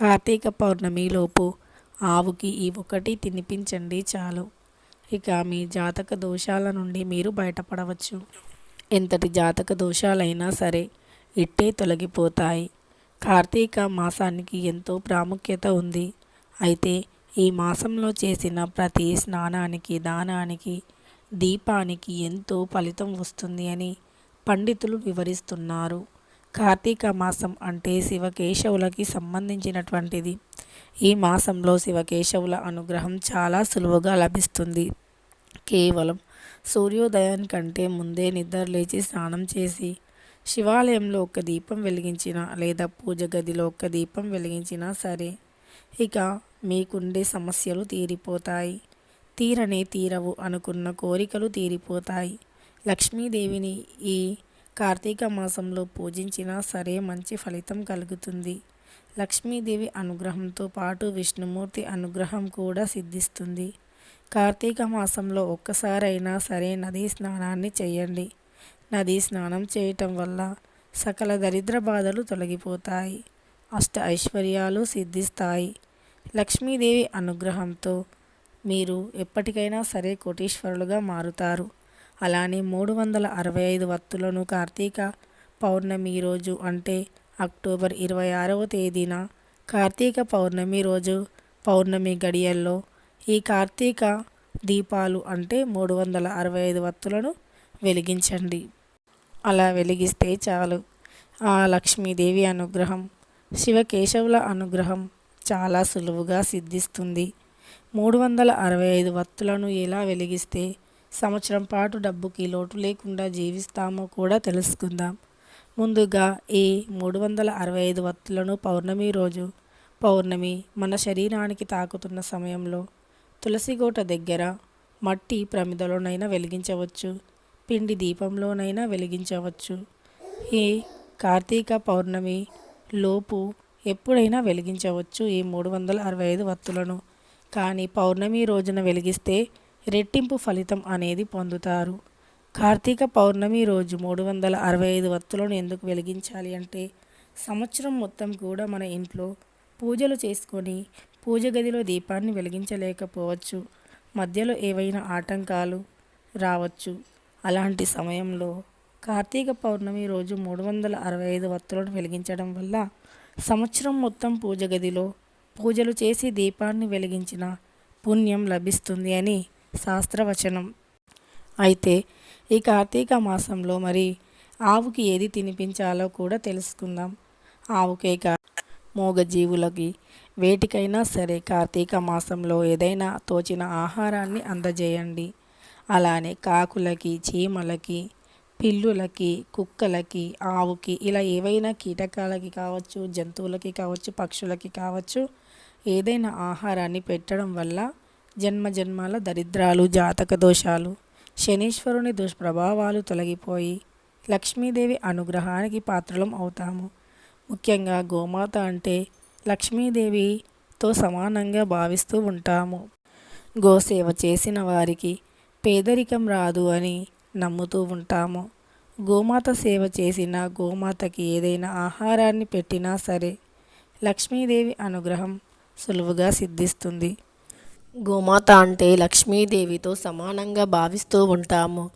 కార్తీక పౌర్ణమిలోపు ఆవుకి ఈ ఒకటి తినిపించండి చాలు. ఇక మీ జాతక దోషాల నుండి మీరు బయటపడవచ్చు. ఎంతటి జాతక దోషాలైనా సరే ఇట్టే తొలగిపోతాయి. కార్తీక మాసానికి ఎంతో ప్రాముఖ్యత ఉంది. అయితే ఈ మాసంలో చేసిన ప్రతి స్నానానికి దానానికి దీపానికి ఎంతో ఫలితం వస్తుంది అని పండితులు వివరిస్తున్నారు. కార్తీక మాసం అంటే శివకేశవులకి సంబంధించినటువంటిది. ఈ మాసంలో శివకేశవుల అనుగ్రహం చాలా సులువుగా లభిస్తుంది. కేవలం సూర్యోదయానికంటే ముందే నిద్ర లేచి స్నానం చేసి శివాలయంలో ఒక దీపం వెలిగించిన లేదా పూజ గదిలో ఒక దీపం వెలిగించినా సరే ఇక మీకుండే సమస్యలు తీరిపోతాయి. తీరనే తీరవు అనుకున్న కోరికలు తీరిపోతాయి. లక్ష్మీదేవిని ఈ కార్తీక మాసంలో పూజించినా సరే మంచి ఫలితం కలుగుతుంది. లక్ష్మీదేవి అనుగ్రహంతో పాటు విష్ణుమూర్తి అనుగ్రహం కూడా సిద్ధిస్తుంది. కార్తీక మాసంలో ఒక్కసారైనా సరే నదీ స్నానాన్ని చేయండి. నదీ స్నానం చేయటం వల్ల సకల దరిద్ర బాధలు తొలగిపోతాయి. అష్ట ఐశ్వర్యాలు సిద్ధిస్తాయి. లక్ష్మీదేవి అనుగ్రహంతో మీరు ఎప్పటికైనా సరే కోటీశ్వరులుగా మారుతారు. అలానే మూడు వందల అరవై ఐదు వత్తులను కార్తీక పౌర్ణమి రోజు అంటే అక్టోబర్ ఇరవై ఆరవ తేదీన కార్తీక పౌర్ణమి రోజు పౌర్ణమి గడియల్లో ఈ కార్తీక దీపాలు అంటే మూడు వందల అరవై ఐదు వత్తులను వెలిగించండి. అలా వెలిగిస్తే చాలు. ఆ లక్ష్మీదేవి అనుగ్రహం శివకేశవుల అనుగ్రహం చాలా సులువుగా సిద్ధిస్తుంది. మూడు వందల అరవై ఐదు వత్తులను ఎలా వెలిగిస్తే సంవత్సరం పాటు డబ్బుకి లోటు లేకుండా జీవిస్తామో కూడా తెలుసుకుందాం. ముందుగా ఈ మూడు వందల అరవై ఐదు వత్తులను పౌర్ణమి రోజు పౌర్ణమి మన శరీరానికి తాకుతున్న సమయంలో తులసిగోట దగ్గర మట్టి ప్రమిదలోనైనా వెలిగించవచ్చు పిండి దీపంలోనైనా వెలిగించవచ్చు. ఈ కార్తీక పౌర్ణమి లోపు ఎప్పుడైనా వెలిగించవచ్చు ఈ మూడు వందల అరవై ఐదు వత్తులను. కానీ పౌర్ణమి రోజున వెలిగిస్తే రెట్టింపు ఫలితం అనేది పొందుతారు. కార్తీక పౌర్ణమి రోజు మూడు వందల అరవై ఐదు వత్తులను ఎందుకు వెలిగించాలి అంటే సంవత్సరం మొత్తం కూడా మన ఇంట్లో పూజలు చేసుకొని పూజ గదిలో దీపాన్ని వెలిగించలేకపోవచ్చు. మధ్యలో ఏవైనా ఆటంకాలు రావచ్చు. అలాంటి సమయంలో కార్తీక పౌర్ణమి రోజు మూడు వందల అరవై ఐదు వత్తులను వెలిగించడం వల్ల సంవత్సరం మొత్తం పూజ గదిలో పూజలు చేసి దీపాన్ని వెలిగించిన పుణ్యం లభిస్తుంది అని శాస్త్రవచనం. అయితే ఈ కార్తీక మాసంలో మరి ఆవుకి ఏది తినిపించాలో కూడా తెలుసుకుందాం. ఆవుకే కా మూగజీవులకి వేటికైనా సరే కార్తీక మాసంలో ఏదైనా తోచిన ఆహారాన్ని అందజేయండి. అలానే కాకులకి చీమలకి పిల్లులకి కుక్కలకి ఆవుకి ఇలా ఏవైనా కీటకాలకి కావచ్చు జంతువులకి కావచ్చు పక్షులకి కావచ్చు ఏదైనా ఆహారాన్ని పెట్టడం వల్ల జన్మ జన్మాల దరిద్రాలు జాతక దోషాలు శనీశ్వరుని దుష్ప్రభావాలు తొలగిపోయి లక్ష్మీదేవి అనుగ్రహానికి పాత్రలం అవుతాము. ముఖ్యంగా గోమాత అంటే లక్ష్మీదేవితో సమానంగా భావిస్తూ ఉంటాము. గోసేవ చేసిన వారికి పేదరికం రాదు అని నమ్ముతూ ఉంటాము. గోమాత సేవ చేసిన గోమాతకి ఏదైనా ఆహారాన్ని పెట్టినా సరే లక్ష్మీదేవి అనుగ్రహం సులువుగా సిద్ధిస్తుంది. గోమాత అంటే లక్ష్మీదేవితో సమానంగా భావిస్తూ ఉంటాము.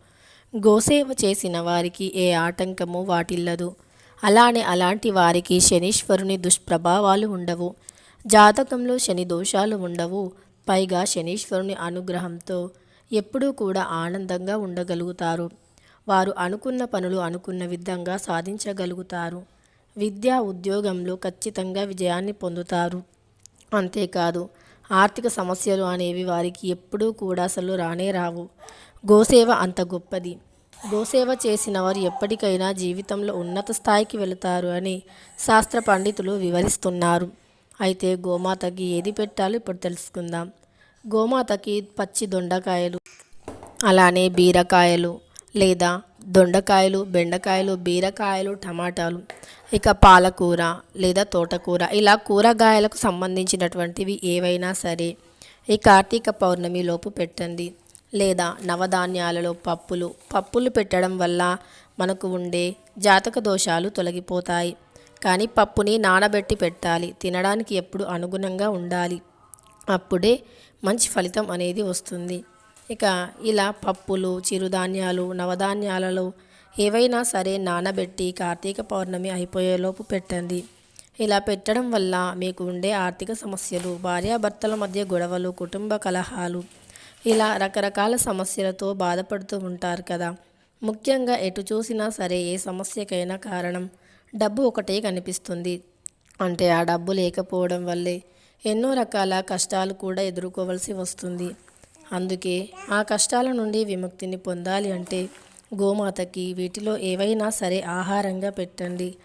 గోసేవ చేసిన వారికి ఏ ఆటంకము వాటిల్లదు. అలానే అలాంటి వారికి శనీశ్వరుని దుష్ప్రభావాలు ఉండవు. జాతకంలో శని దోషాలు ఉండవు. పైగా శనీశ్వరుని అనుగ్రహంతో ఎప్పుడూ కూడా ఆనందంగా ఉండగలుగుతారు. వారు అనుకున్న పనులు అనుకున్న విధంగా సాధించగలుగుతారు. విద్యా ఉద్యోగంలో ఖచ్చితంగా విజయాన్ని పొందుతారు. అంతేకాదు ఆర్థిక సమస్యలు అనేవి వారికి ఎప్పుడూ కూడా అసలు రానే రావు. గోసేవ అంత గొప్పది. గోసేవ చేసిన వారు ఎప్పటికైనా జీవితంలో ఉన్నత స్థాయికి వెళతారు అని శాస్త్ర పండితులు వివరిస్తున్నారు. అయితే గోమాతకి ఏది పెట్టాలో ఇప్పుడు తెలుసుకుందాం. గోమాతకి పచ్చి దొండకాయలు అలానే బీరకాయలు లేదా దొండకాయలు బెండకాయలు బీరకాయలు టమాటాలు ఇక పాలకూర లేదా తోటకూర. ఇలా కూరగాయలకు సంబంధించినటువంటివి ఏవైనా సరే ఈ కార్తీక పౌర్ణమి లోపు పెట్టండి. లేదా నవధాన్యాలలో పప్పులు. పప్పులు పెట్టడం వల్ల మనకు ఉండే జాతక దోషాలు తొలగిపోతాయి. కానీ పప్పుని నానబెట్టి పెట్టాలి. తినడానికి ఎప్పుడు అనుగుణంగా ఉండాలి. అప్పుడే మంచి ఫలితం అనేది వస్తుంది. ఇక ఇలా పప్పులు చిరుధాన్యాలు నవధాన్యాలలో ఏవైనా సరే నానబెట్టి కార్తీక పౌర్ణమి అయిపోయేలోపు పెట్టండి. ఇలా పెట్టడం వల్ల మీకు ఉండే ఆర్థిక సమస్యలు భార్యాభర్తల మధ్య గొడవలు కుటుంబ కలహాలు ఇలా రకరకాల సమస్యలతో బాధపడుతూ ఉంటారు కదా. ముఖ్యంగా ఎటు చూసినా సరే ఏ సమస్యకైనా కారణం డబ్బు ఒకటే కనిపిస్తుంది. అంటే ఆ డబ్బు లేకపోవడం వల్లే ఎన్నో రకాల కష్టాలు కూడా ఎదుర్కోవలసి వస్తుంది. అందుకే ఆ కష్టాల నుండి విముక్తిని పొందాలి అంటే గోమాతకి వీటిలో ఏవైనా సరే ఆహారంగా పెట్టండి.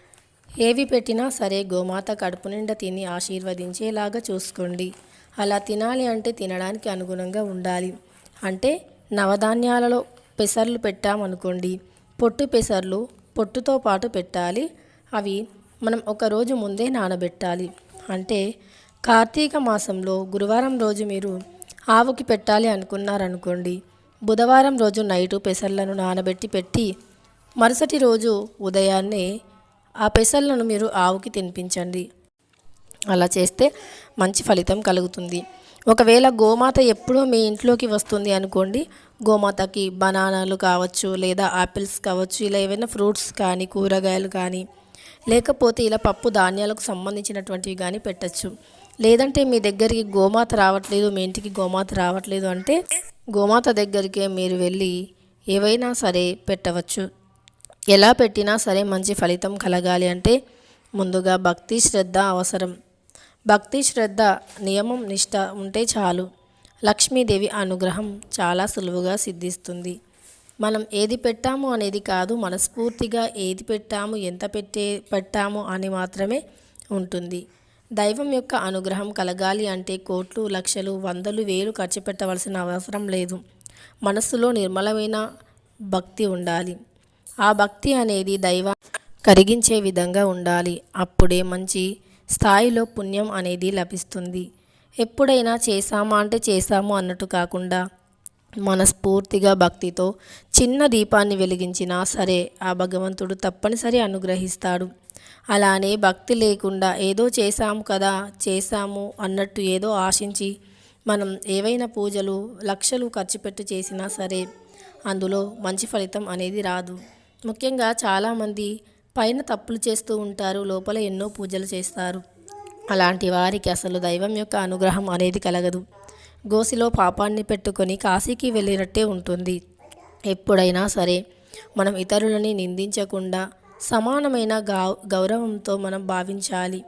ఏవి పెట్టినా సరే గోమాత కడుపు నిండా తిని ఆశీర్వదించేలాగా చూసుకోండి. అలా తినాలి అంటే తినడానికి అనుగుణంగా ఉండాలి. అంటే నవధాన్యాలలో పెసర్లు పెట్టామనుకోండి. పొట్టు పెసర్లు పొట్టుతో పాటు పెట్టాలి. అవి మనం ఒక రోజు ముందే నానబెట్టాలి. అంటే కార్తీక మాసంలో గురువారం రోజు మీరు ఆవుకి పెట్టాలి అనుకున్నారనుకోండి. బుధవారం రోజు నైటు పెసర్లను నానబెట్టి పెట్టి మరుసటి రోజు ఉదయాన్నే ఆ పెసర్లను మీరు ఆవుకి తినిపించండి. అలా చేస్తే మంచి ఫలితం కలుగుతుంది. ఒకవేళ గోమాత ఎప్పుడూ మీ ఇంట్లోకి వస్తుంది అనుకోండి గోమాతకి బనానాలు కావచ్చు లేదా ఆపిల్స్ కావచ్చు ఇలా ఏవైనా ఫ్రూట్స్ కానీ కూరగాయలు కానీ లేకపోతే ఇలా పప్పు ధాన్యాలకు సంబంధించినటువంటివి కానీ పెట్టచ్చు. లేదంటే మీ దగ్గరికి గోమాత రావట్లేదు మీ ఇంటికి గోమాత రావట్లేదు అంటే గోమాత దగ్గరికే మీరు వెళ్ళి ఏవైనా సరే పెట్టవచ్చు. ఎలా పెట్టినా సరే మంచి ఫలితం కలగాలి అంటే ముందుగా భక్తి శ్రద్ధ అవసరం. భక్తి శ్రద్ధ నియమం నిష్ట ఉంటే చాలు. లక్ష్మీదేవి అనుగ్రహం చాలా సులువుగా సిద్ధిస్తుంది. మనం ఏది పెట్టాము అనేది కాదు మనస్ఫూర్తిగా ఏది పెట్టాము ఎంత పెట్టే పెట్టాము అని మాత్రమే ఉంటుంది. దైవం యొక్క అనుగ్రహం కలగాలి అంటే కోట్లు లక్షలు వందలు వేలు ఖర్చు పెట్టవలసిన అవసరం లేదు. మనస్సులో నిర్మలమైన భక్తి ఉండాలి. ఆ భక్తి అనేది దైవ కరిగించే విధంగా ఉండాలి. అప్పుడే మంచి స్థాయిలో పుణ్యం అనేది లభిస్తుంది. ఎప్పుడైనా చేశామా అంటే చేశాము అన్నట్టు కాకుండా మనస్ఫూర్తిగా భక్తితో చిన్న దీపాన్ని వెలిగించినా సరే ఆ భగవంతుడు తప్పనిసరి అనుగ్రహిస్తాడు. అలానే భక్తి లేకుండా ఏదో చేశాము కదా చేశాము అన్నట్టు ఏదో ఆశించి మనం ఏవైనా పూజలు లక్షలు ఖర్చు పెట్టి చేసినా సరే అందులో మంచి ఫలితం అనేది రాదు. ముఖ్యంగా చాలామంది పైన తప్పులు చేస్తూ ఉంటారు లోపల ఎన్నో పూజలు చేస్తారు. అలాంటి వారికి అసలు దైవం యొక్క అనుగ్రహం అనేది కలగదు. గోసిలో పాపాన్ని పెట్టుకొని కాశీకి వెళ్ళినట్టే ఉంటుంది. ఎప్పుడైనా సరే మనం ఇతరులని నిందించకుండా సమానమైన గౌ గౌరవంతో మనం భావించాలి.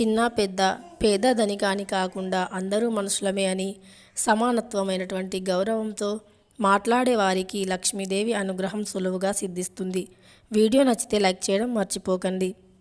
చిన్న పెద్ద పేద ధనికాని కాకుండా అందరూ మనుషులమే అని సమానత్వమైనటువంటి గౌరవంతో మాట్లాడే వారికి లక్ష్మీదేవి అనుగ్రహం సులువుగా సిద్ధిస్తుంది. వీడియో నచ్చితే లైక్ చేయడం మర్చిపోకండి.